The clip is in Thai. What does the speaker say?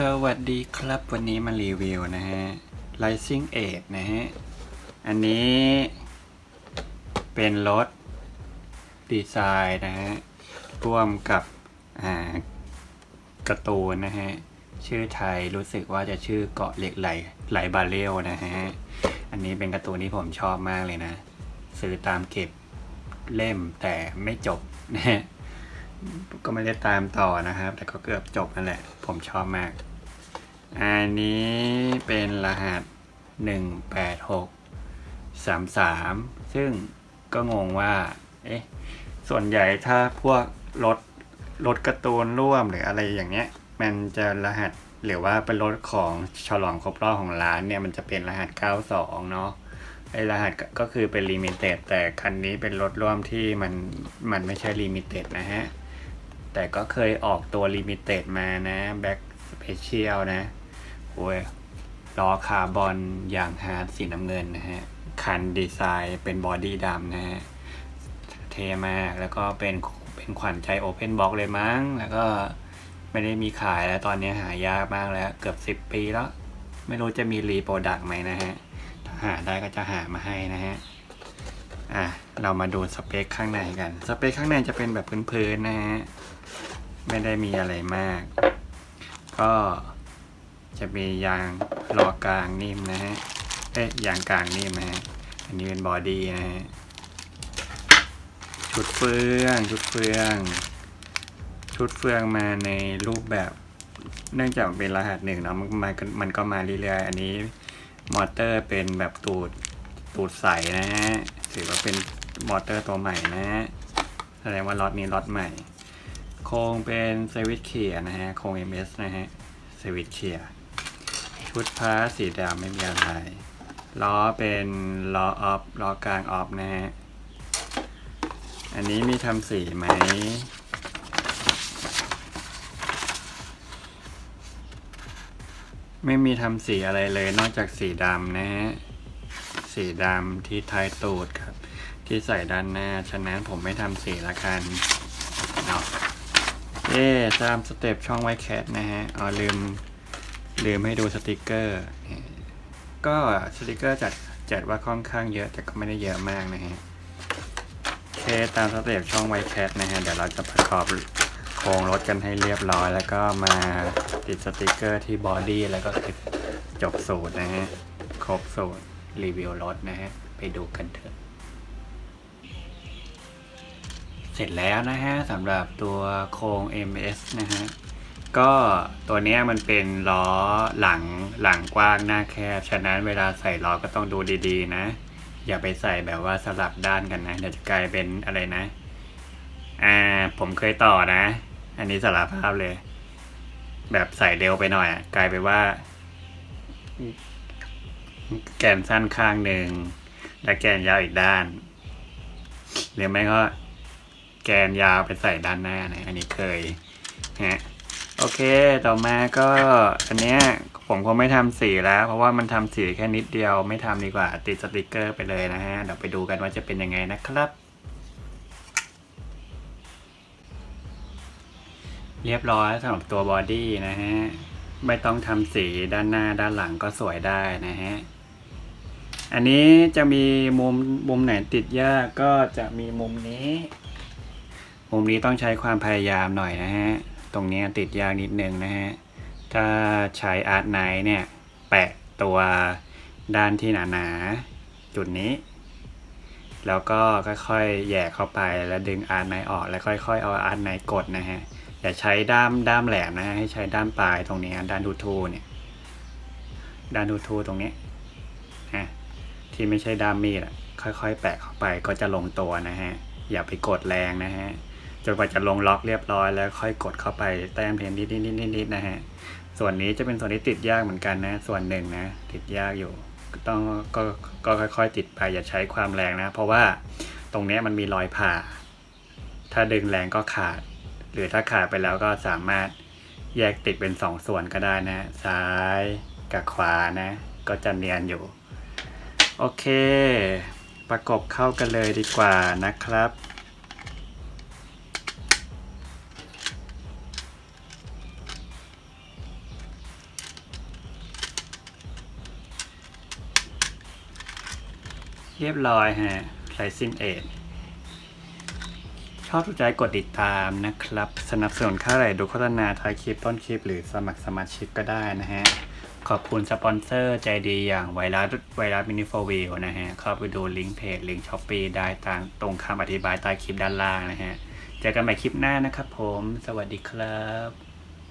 สวัสดีครับวันนี้มารีวิวนะฮะ Rising Age นะฮะ อันนี้เป็นรถดีไซน์นะฮะ ร่วมกับอ่ากร์ตูนนะฮะ ชื่อไทยรู้สึกว่าจะชื่อเกาะเหล็กไหลไหลบาเรลนะฮะ อันนี้เป็นกร์ตูนที่ผมชอบมากเลยนะ ซื้อตามเก็บเล่มแต่ไม่จบนะฮะก็ไม่ได้ตามต่อนะครับ แต่ก็เกือบจบนั่นแหละ ผมชอบมาก อันนี้เป็นรหัสหนึ่งแปดหกสามสามซึ่งก็งงว่า เอ๊ะ ส่วนใหญ่ถ้าพวกรถรถการ์ตูนร่วมหรืออะไรอย่างเงี้ย มันจะรหัสหรือว่าเป็นรถของฉลองครบรอบของร้านเนี่ย มันจะเป็นรหัส 92 เนาะไอรหัสก็คือเป็นลิมิเต็ดแต่คันนี้เป็นรถร่วมที่มันมันไม่ใช่ลิมิเต็ดนะฮะ แต่ก็เคยออกตัวลิมิเต็ดมานะแบ็ k สเปเชียลนะ โอ้ยล้อคาร์บอนอย่างฮาร์ดสีน้ำเงินนะฮะ คันดีไซน์เป็นบอดี้ดำนะฮะ เท่มาก แล้วก็เป็นเป็นขวัญใจโอเพนบ็อกเลยมั้ง แล้วก็ไม่ได้มีขายแล้วตอนนี้หายากมากแล้ว เกือบสิบปีแล้ว ไม่รู้จะมีรีโปรดักต์ไหมนะฮะ ถ้าหาได้ก็จะหามาให้นะฮะ อะ เรามาดูสเปคข้างในกัน สเปคข้างในจะเป็นแบบพื้นๆนะฮะ ไม่ได้มีอะไรมาก ก็ จะมียางล้อกลางนิ่มนะฮะเอ๊ะยางกลางนิ่มนะฮะอันนี้เป็นบอดี้นะฮะชุดเฟืองชุดเฟือง ชุดเฟืองมาในรูปแบบเนื่องจากเป็นรหัสหนึ่งเนาะมันมันก็มันก็มาเรื่อยๆอันนี้มอเตอร์เป็นแบบตูดตูดใสนะฮะถือว่าเป็นมอเตอร์ตัวใหม่นะฮะแสดงว่าล็อตนี้ล็อตใหม่ โครงเป็นเซวิตเคียนะฮะโครง MS นะฮะเซวิตเคีย ชุดพาสสีดำไม่มีอะไร ล้อเป็นล้อออฟล้อกลางออฟนะฮะ อันนี้มีทำสีไหม ไม่มีทำสีอะไรเลยนอกจากสีดำนะฮะ สีดำที่ท้ายตูดครับ ที่ใส่ด้านหน้า ฉะนั้นผมไม่ทำสีละกันเนาะเอ๊ะตามสเต็ปช่องไวแคทนะฮะอ๋อลืม ลืมให้ดูสติกเกอร์ ก็สติกเกอร์จัดจัดว่าค่อนข้างเยอะแต่ก็ไม่ได้เยอะมากนะฮะเคตามสเต็ปช่องไวแคทนะฮะ เดี๋ยวเราจะประกอบโครงรถกันให้เรียบร้อย แล้วก็มาติดสติกเกอร์ที่บอดี้แล้วก็ติดจบสูตรนะฮะ ครบสูตรรีวิวรถนะฮะ ไปดูกันเถอะ เสร็จแล้วนะฮะสำหรับตัวโครง MS นะฮะ ก็ตัวนี้มันเป็นล้อหลังหลังกว้างหน้าแคบ ฉะนั้นเวลาใส่ล้อก็ต้องดูดีๆ นะ อย่าไปใส่แบบว่าสลับด้านกันนะ เดี๋ยวจะกลายเป็นอะไรนะ อ่า ผมเคยต่อนะ อันนี้สารภาพเลย แบบใส่เร็วไปหน่อยอะกลายเป็นว่า แกนสั้นข้างหนึ่ง และแกนยาวอีกด้าน หรือไม่ก็แกนยาวไปใส่ด้านหน้านะ อันนี้เคยฮะ โอเค ต่อมาก็อันเนี้ยผมคงไม่ทำสีแล้ว เพราะว่ามันทำสีแค่นิดเดียวไม่ทำดีกว่า ติดสติกเกอร์ไปเลยนะฮะ เดี๋ยวไปดูกันว่าจะเป็นยังไงนะครับ เรียบร้อยสำหรับตัวบอดี้นะฮะ ไม่ต้องทำสีด้านหน้าด้านหลังก็สวยได้นะฮะ อันนี้จะมีมุมมุมไหนติดยากก็จะมีมุมนี้ มุมนี้ต้องใช้ความพยายามหน่อยนะฮะ ตรงนี้ติดยากนิดนึงนะฮะ ถ้าใช้อาร์ตไนเนี่ย แปะตัวด้านที่หนาๆ จุดนี้ แล้วก็ค่อยๆแย่เข้าไปแล้วดึงอาร์ตไนออกแล้วค่อยๆ เอาอาร์ตไนกดนะฮะ อย่าใช้ด้ามด้ามแหลมนะฮะให้ใช้ด้ามปลายตรงนี้ด้านทูทูเนี่ยด้านทูทูตรงนี้ฮะที่ไม่ใช่ด้ามมีดอะค่อยๆ แปะเข้าไปก็จะลงตัวนะฮะ อย่าไปกดแรงนะฮะ จนกว่าจะลงล็อกเรียบร้อยแล้วค่อยกดเข้าไปแต้มเพนนิดนิดนิดนิดนะฮะส่วนนี้จะเป็นส่วนที่ติดยากเหมือนกันนะ ส่วนหนึ่งนะ ติดยากอยู่ต้องก็ก็ค่อย ๆ ติดไปอย่าใช้ความแรงนะ เพราะว่าตรงนี้มันมีรอยผ่า ถ้าดึงแรงก็ขาด หรือถ้าขาดไปแล้วก็สามารถแยกติดเป็นสองส่วนก็ได้นะ ซ้ายกับขวานะ ก็จะเนียนอยู่ โอเค ประกบเข้ากันเลยดีกว่านะครับ รียบร้อยฮะ Rising Age ชอบถูกใจกดติดตามนะครับ สนับสนุนค่าไหร่ดูโฆษณาท้ายคลิปต้นคลิป หรือสมัครสมาชิกก็ได้นะฮะ ขอบคุณสปอนเซอร์ใจดีอย่างไวรัสไวรัสมินิโฟวิลนะฮะ เข้าไปดูลิงก์เพจลิงก์ช้อปปี้ได้ตามตรงคำอธิบายใต้คลิปด้านล่างนะฮะ เจอกันใหม่คลิปหน้านะครับผม สวัสดีครับ